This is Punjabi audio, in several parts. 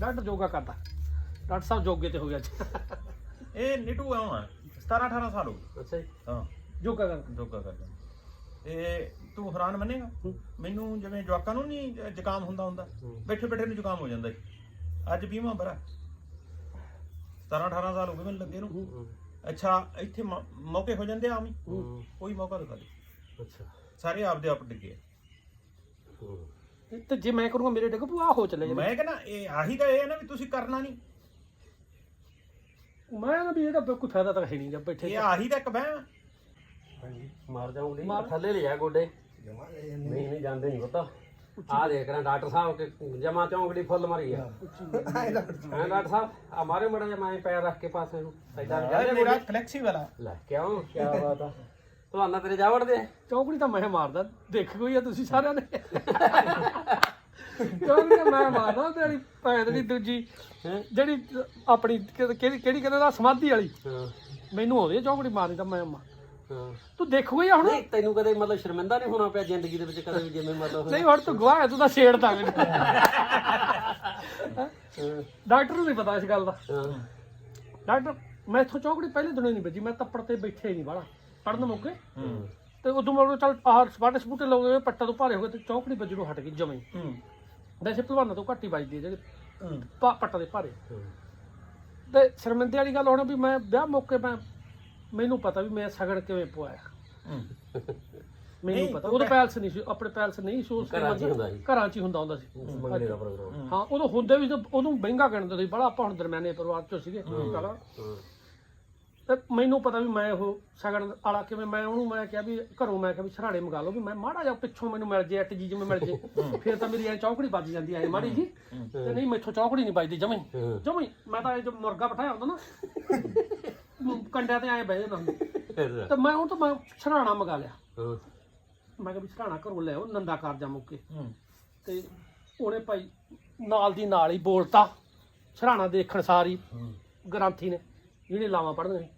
ਡਾਕਟਰ ਯੋਗਾ ਕਰਦਾ। ਡਾਕਟਰ ਸਾਹਿਬ ਯੋਗੇ ਤੇ ਹੋ ਗਿਆ ਅੱਜ। ਇਹ ਨਿਟੂ ਆਉਣਾ 17 18 ਸਾਲ ਹੋ ਗਏ। ਅੱਛਾ ਜੀ। ਹਾਂ। ਯੋਗਾ ਕਰ। ਯੋਗਾ ਕਰਦਾ ਤੇ ਤੂੰ ਹੈਰਾਨ ਮੰਨੇਗਾ। ਮੈਨੂੰ ਜਿਵੇਂ ਜਵਾਕਾਂ ਨੂੰ ਨਹੀਂ ਜ- ਜ਼ੁਕਾਮ ਹੁੰਦਾ ਹੁੰਦਾ। ਬੈਠੇ ਬੈਠੇ ਨੂੰ ਜ਼ੁਕਾਮ ਹੋ ਜਾਂਦਾ ਸੀ ਅੱਜ 20ਵਾਂ ਬਰਾ 17 18 ਸਾਲ ਹੋ ਗਏ ਮੈਨੂੰ ਲੱਗੇ ਨੂੰ। ਅੱਛਾ ਇੱਥੇ ਮੌ- ਮੌਕੇ ਹੋ ਜਾਂਦੇ ਆ ਆਮ ਹੀ। ਕੋਈ ਮੌਕਾ ਦਿਖਾ ਦੇ ਅੱਛਾ। ਸਾਰੇ ਆਪਦੇ ਆਪ ਡਿੱਗੇ ਹੂੰ, ਤੇ ਜੇ ਮੈਂ ਕਰੂੰਗਾ ਮੇਰੇ ਡਿੱਗ ਪੂ ਆ ਹੋ ਚੱਲੇ ਮੈਂ ਕਹਿੰਦਾ ਇਹ ਆਹੀ ਤਾਂ ਇਹ ਹੈ ਨਾ ਵੀ ਤੁਸੀਂ ਕਰਨਾ ਨਹੀਂ। ਮੈਂ ਨਾ ਵੀ ਇਹਦਾ ਕੋਈ ਫਾਇਦਾ ਤਾਂ ਹੈ ਨਹੀਂ ਜਦ ਬੈਠੇ ਇਹ ਆਹੀ ਤਾਂ ਇੱਕ ਵਹਿਮ ਹਾਂਜੀ ਮਾਰ ਜਾਉਂਗੀ ਮਾਰ। ਥੱਲੇ ਲਿਆ ਗੋਡੇ। ਨਹੀਂ ਨਹੀਂ ਜਾਂਦੇ ਨਹੀਂ ਪਤਾ। ਆ ਦੇਖ ਰਹੇ ਡਾਕਟਰ ਸਾਹਿਬ ਕਿ ਜਮਾ ਚੌਂਕੜੀ ਫੁੱਲ ਮਾਰੀ ਆ। ਹਾਂ। ਡਾਕਟਰ ਸਾਹਿਬ। ਆ ਮਾਰੇ ਮੜਾ ਜਿਹਾ ਮੈਂ ਪੈਰ ਰੱਖ ਕੇ ਪਾਸੇ ਨੂੰ। ਐਦਾਂ ਜਾਂਦੇ ਮੇਰਾ ਗੋਡੇ? ਫਲੈਕਸੀ ਵਾਲਾ। ਲੈ ਕਿਉਂ? ਕੀ ਬਾਤ ਆ। ਤੁਹਾਨੂੰ ਤੇਰੇ ਜਾ ਵੜਦੇ ਚੌਂਕੜੀ ਤਾਂ ਮੈਂ ਮਾਰਦਾ ਦੇਖ ਕੋਈ ਆ ਤੁਸੀਂ ਸਾਰਿਆਂ ਨੇ। ਚੌਂਕੜੀ ਤਾਂ ਮੈਂ ਮਾਰਦਾ ਤੇਰੀ ਭੈਣ ਦੀ ਦੂਜੀ? ਜਿਹੜੀ ਆਪਣੀ ਕਿ- ਕਿਹੜੀ ਕਿਹੜੀ ਕਹਿੰਦੇ ਦਾ ਸਮਾਧੀ ਵਾਲੀ। ਹਾਂ। ਮੈਨੂੰ ਆਉਂਦੀ ਆ ਚੌਂਕੜੀ ਮਾਰਨੀ ਤਾਂ ਮੈਂ ਮਾਰ ਹਾਂ। ਤੂੰ ਦੇਖੂਗਾ ਹੀ ਆ ਹੁਣ? ਨਹੀਂ ਤੈਨੂੰ ਕਦੇ ਮਤਲਬ ਸ਼ਰਮਿੰਦਾ ਨਹੀਂ ਹੋਣਾ ਪਿਆ ਜ਼ਿੰਦਗੀ ਦੇ ਵਿੱਚ ਕਦੇ ਵੀ ਜਿਵੇਂ ਮਤਲਬ ਨਹੀਂ ਹੁਣ ਤੂੰ ਗਵਾਹ ਹੈ ਤੂੰ ਤਾਂ ਛੇੜਦਾ ਮੈਨੂੰ ਹਾਂ, ਡਾਕਟਰ ਨੂੰ ਨਹੀਂ ਪਤਾ ਇਸ ਗੱਲ ਦਾ। ਹਾਂ, ਡਾਕਟਰ ਮੈਂ ਇੱਥੋਂ ਚੌਂਕੜੀ ਪਹਿਲੇ ਦਿਨੋਂ ਹੀ ਨਹੀਂ ਵੱਜੀ ਮੈਂ ਤੱਪੜ ਤੇ ਬੈਠੇ ਹੀ ਨਹੀਂ ਬਾਲਾ ਪੜਨ ਮੌਕੇ। ਹੂੰ। ਤੇ ਉਦੋਂ ਮੈਂ ਚੱਲ ਆਹ ਸਪਾਟੇ ਸਪੂਟੇ ਲਾਉਂਦੇ ਪੱਟਾ ਤੋਂ ਭਾਰੇ ਹੋ ਗਏ ਤੇ ਚੌਂਕੜੀ ਵੱਜਣੋਂ ਹਟ ਗਈ ਜਮੇ। ਹੂੰ। ਵੈਸੇ ਭਲਵਾਨਾਂ ਤੋਂ ਘੱਟ ਹੀ ਵੱਜਦੀ ਹੈ ਜਿਹੜੇ ਹੂੰ। ਪਾ- ਪੱਟਾ ਦੇ ਭਾਰੇ। ਤੇ ਸ਼ਰਮਿੰਦੇ ਵਾਲੀ ਗੱਲ ਹੋਣਾ ਵੀ ਮੈਂ ਵਿਆਹ ਮੌਕੇ ਮੈਂ ਮੈਨੂੰ ਪਤਾ ਵੀ ਮੈਂ ਸਗਣ ਕਿਵੇਂ ਪਵਾਇਆ। ਹੂੰ। ਮੈਨੂੰ ਨਹੀਂ, ਪਤਾ। ਉਦੋਂ ਪੈਲਸ ਨਹੀਂ ਸੀ ਆਪਣੇ ਪੈਲਸ ਨਹੀਂ ਸੀ ਉਸ ਘਰਾਂ 'ਚ ਹੀ ਹੁੰਦਾ ਸੀ। ਘਰਾਂ 'ਚ ਹੀ ਹੁੰਦਾ ਹੁੰਦਾ ਸੀ। ਮੰਗਣੇ ਦਾ ਪ੍ਰੋਗਰਾਮ। ਹਾਂ ਉਦੋਂ ਹੁੰਦੇ ਵੀ ਤਾਂ ਉਹਨੂੰ ਮਹਿੰਗਾ ਗਿਣਦੇ ਸੀ ਬੜਾ ਆਪਾਂ ਹੁਣ ਦਰਮਿਆਨੇ ਪਰਿਵਾਰ 'ਚੋਂ ਸੀਗੇ। ਚੱਲ। ਹਾਂ, ਤੇ ਮੈਨੂੰ ਪਤਾ ਵੀ ਮੈਂ ਉਹ ਸਗਣ ਵਾਲਾ ਕਿਵੇਂ ਮੈਂ ਉਹਨੂੰ ਮੈਂ ਕਿਹਾ ਵੀ ਘਰੋਂ ਮੈਂ ਕਿਹਾ ਵੀ ਸਰਾੜੇ ਮੰਗਾ ਲਓ ਵੀ ਮੈਂ ਮਾੜਾ ਜਿਹਾ ਪਿੱਛੋਂ ਮੈਨੂੰ ਮਿਲ ਜੇ ਅੱਟ ਜੀ ਜਿਵੇਂ ਮਿਲ ਜੇ। ਫਿਰ ਤਾਂ ਮੇਰੀ ਐ ਚੌਕੜੀ ਵੱਜ ਜਾਂਦੀ ਐ ਮਾੜੀ ਜੀ। ਤੇ ਨਹੀਂ ਮੈਥੋਂ ਚੌਕੜੀ ਨਹੀਂ ਵੱਜਦੀ ਜਮੀ। ਹਾਂ। ਜਮੀ। ਮੈਂ ਤਾਂ ਇਹ ਜੋ ਮੁਰਗਾ ਬਿਠਾਇਆ ਹੁੰਦਾ ਨਾ ਕੰਡਿਆਂ ਤੇ ਐ ਬਹਿ ਜਾਂਦਾ ਤੇ ਮੈਂ ਉਹ ਤਾਂ ਮੈਂ ਸਰਾਣਾ ਮੰਗਾ ਲਿਆ। ਮੈਂ ਕਿਹਾ ਵੀ ਸਰਾਣਾ ਘਰੋਂ ਲੈ ਆਓ ਨੰਦਾ ਕਾਰਜਾ ਮੁੱਕੇ। ਤੇ ਉਹਨੇ ਭਾਈ ਨਾਲ ਦੀ ਨਾਲ ਹੀ ਬੋਲਤਾ ਸਰਾਣਾ ਦੇਖਣ ਸਾਰੀ ਗ੍ਰੰਥੀ ਨੇ ਜਿਹੜੇ ਲਾਵਾਂ ਪੜ੍ਹਦੇ ਨੇ।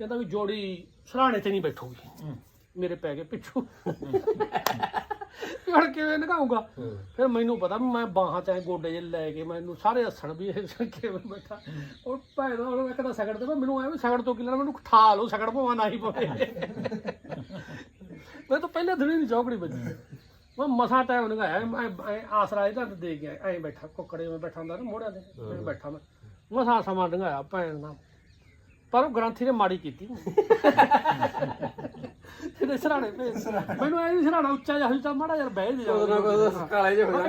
ਕਹਿੰਦਾ ਵੀ ਜੋੜੀ ਸਰਾਣੇ ਤੇ ਨਹੀਂ ਬੈਠੂਗੀ। ਮੇਰੇ ਪੈ ਗਏ ਪਿੱਛੂ। ਹੁਣ ਕਿਵੇਂ ਨਗਾਉਂਗਾ। ਫਿਰ ਮੈਨੂੰ ਪਤਾ ਵੀ ਮੈਂ ਬਾਹਾਂ ਚ ਐਂ ਗੋਡੇ ਜੇ ਲੈ ਕੇ ਮੈਨੂੰ ਸਾਰੇ ਹੱਸਣ ਵੀ ਇਹ ਕਿਵੇਂ ਬੈਠਾ। ਉਹ ਭਾਈ ਦਾ ਉਹਨੂੰ ਕਹਿੰਦਾ ਸਗੜ ਤੇ ਮੈਨੂੰ ਐ ਵੀ ਸਗੜ ਤੋਂ ਕੀ ਲੈਣਾ ਮੈਨੂੰ ਠਾ ਲਓ ਸਗੜ ਪਵਾ ਨਾ ਹੀ ਪਵੇ। ਮੈਂ ਤਾਂ ਪਹਿਲੇ ਦਿਨ ਹੀ ਚੌਕੜੀ ਵੱਜੀ। ਮੈਂ ਮਸਾ ਟਾਈਮ ਲਗਾਇਆ ਮੈਂ ਆਸਰਾ ਇਹਦਾ ਦੇ ਗਿਆ ਐਂ ਬੈਠਾ ਕੁੱਕੜੇ ਮੈਂ ਬੈਠਾ ਹੁੰਦਾ ਨਾ ਮੋੜਿਆਂ ਐਂ ਬੈਠਾ ਮੈਂ। ਮਸਾ ਸਮਾਂ ਲੰਘਾਇਆ ਭੈਣ ਨਾਲ। ਪਰ ਉਹ ਗ੍ਰੰਥੀ ਨੇ ਮਾੜੀ ਕੀਤੀ ਇਹਦੇ ਸਰਾਣੇ ਭੇਜ ਮੈਨੂੰ ਐ ਵੀ ਸਰਾਣਾ ਉੱਚਾ ਜਿਹਾ ਹੋਈ ਤਾਂ ਮਾੜਾ ਯਾਰ ਬਹਿ ਜਾ ਕਾਲੇ ਜਿਹੇ ਹੋ ਜਾਣਗੇ।